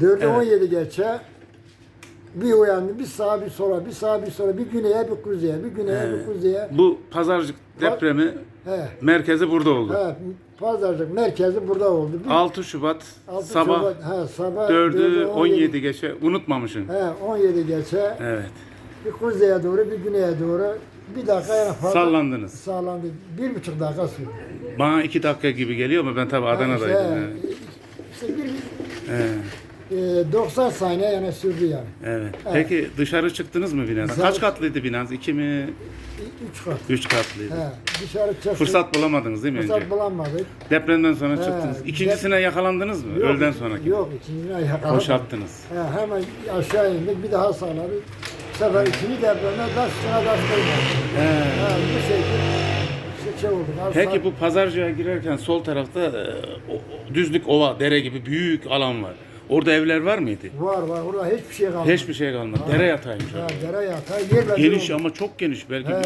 Dördü Evet. 17 geçe bir uyandı, bir sağa bir sola, bir sağa bir sola, bir güneye bir kuzeye, bir güneye bir kuzeye. Bu pazarcık depremi He, merkezi burada oldu. he, pazarcık merkezi burada oldu. Bir, 6 Şubat 6 sabah Şubat, he, sabah 4'ü dördü 17 geçe unutmamışsın. He, 17 geçe Evet. bir kuzeye doğru, bir güneye doğru bir dakika yani fazla Sallandınız. Sallandı. Bir buçuk dakika sürdü. Bana 2 dakika gibi geliyor ama ben tabii Adana'daydım. İşte, Evet. işte bir, Evet. E, 90 saniye yani sürdü yani. Evet. Peki dışarı çıktınız mı? Dışarı- Kaç katlıydı binanız? 2 mi? Üç kat. 3 katlıydı. He, dışarı çıktık. Fırsat bulamadınız değil mi önce? Fırsat bulamadık. Depremden sonra çıktınız. dep- İkincisine yakalandınız mı? Yok, Öğleden sonraki. Yok ikincine yakaladık. Boşalttınız. He, hemen aşağı indik bir daha sağladık. Bu sefer ikinci depremde taş üstüne taş koymadık. He. He, bu şekilde şey olduk. Az Peki bu pazarcığa girerken sol tarafta e, o- o düzlük ova, dere gibi büyük alan var. Orada evler var mıydı? Var var orada hiçbir şey kalmadı. Hiçbir şey kalmadı. Dere yatağıymış. Orada. dere yatağı yerle bir Geniş oldu. ama çok geniş belki. He,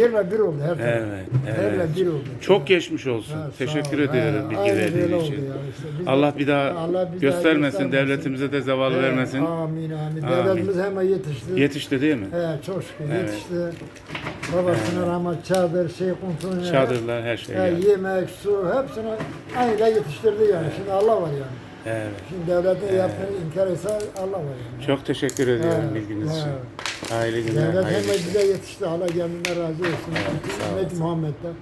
yerle bir oldu her taraf. Evet, Yerle evet. bir oldu. Çok geçmiş olsun. Ha, Teşekkür ediyorum bilgi aynen öyle verdiğin oldu için. yani işte. Allah bir daha Allah bir daha göstermesin, göstermesin. devletimize de zeval He, vermesin. Amin amin. Devletimiz hemen yetişti. Yetişti değil mi? He, çok şükür Evet. yetişti. Babasına rahmet, çadır, şey kontrolü. Çadırlar her şey. He, yani. yemek, su hepsini aynı yetiştirdi yani. Şimdi Allah var yani. Evet. Şimdi devletin yaptığını inkar etse Allah var yani. Çok teşekkür ediyorum He, bilginiz he. için. Hayırlı günler. Devlet işler. bize yetişti. Allah kendinden razı olsun. sağ Ümmet Muhammed'den.